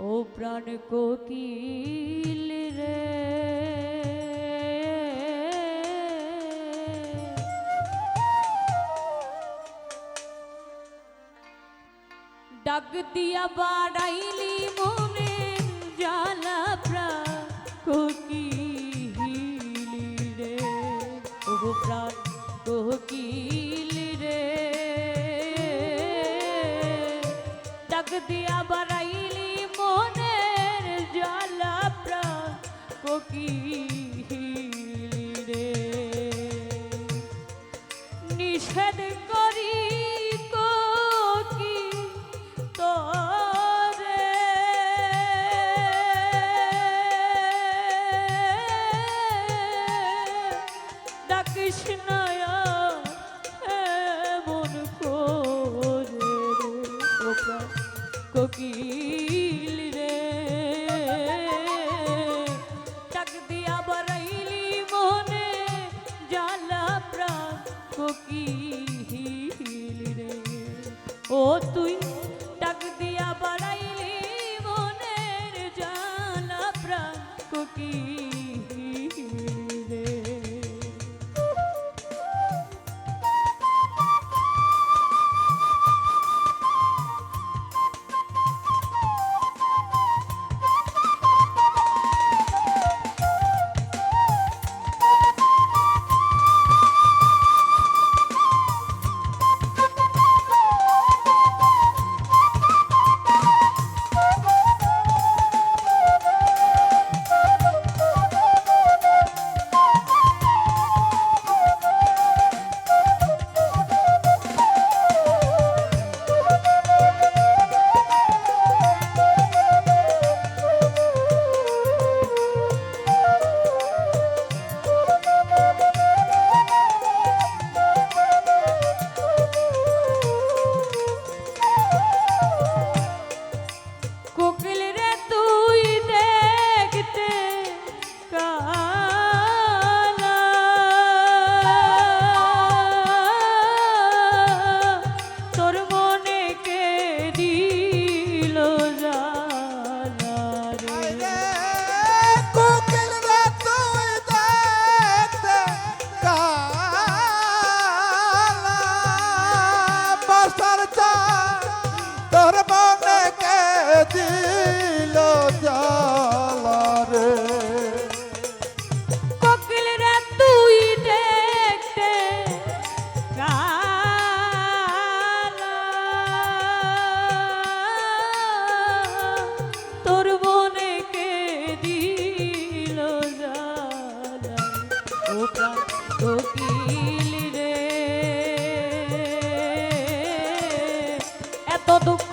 ओ प्राण को कील रे। डग दिया बाड़ी রে নিষেধ করি কৃষ্ণ এমন করে কোকিল বাড়াই এত দুঃখ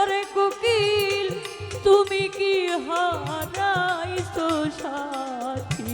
করে কুকিল তুমি কি হারাইছো সাথী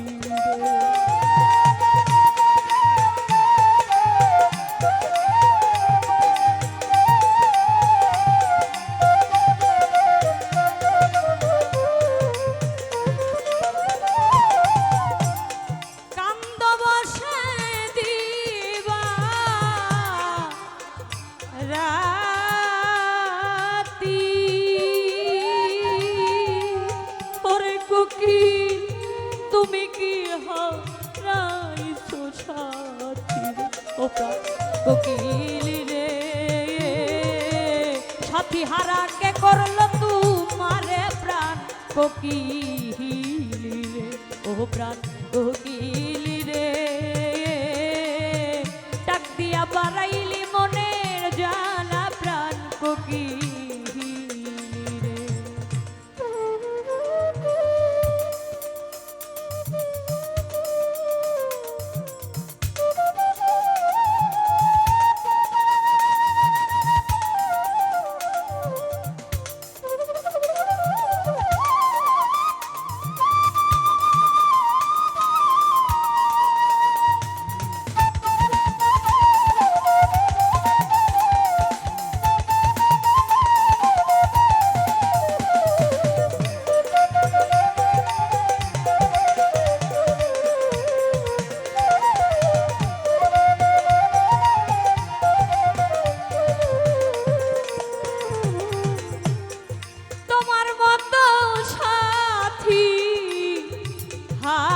তুমি কি হারাইছো সাথী? ওটা কোকিল রে। সাথী হারা কে করল তোমারে প্রাণ? কোকিল রে। ও প্রাণ কোকিল heart.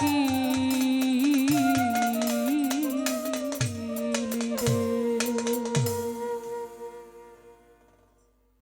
কি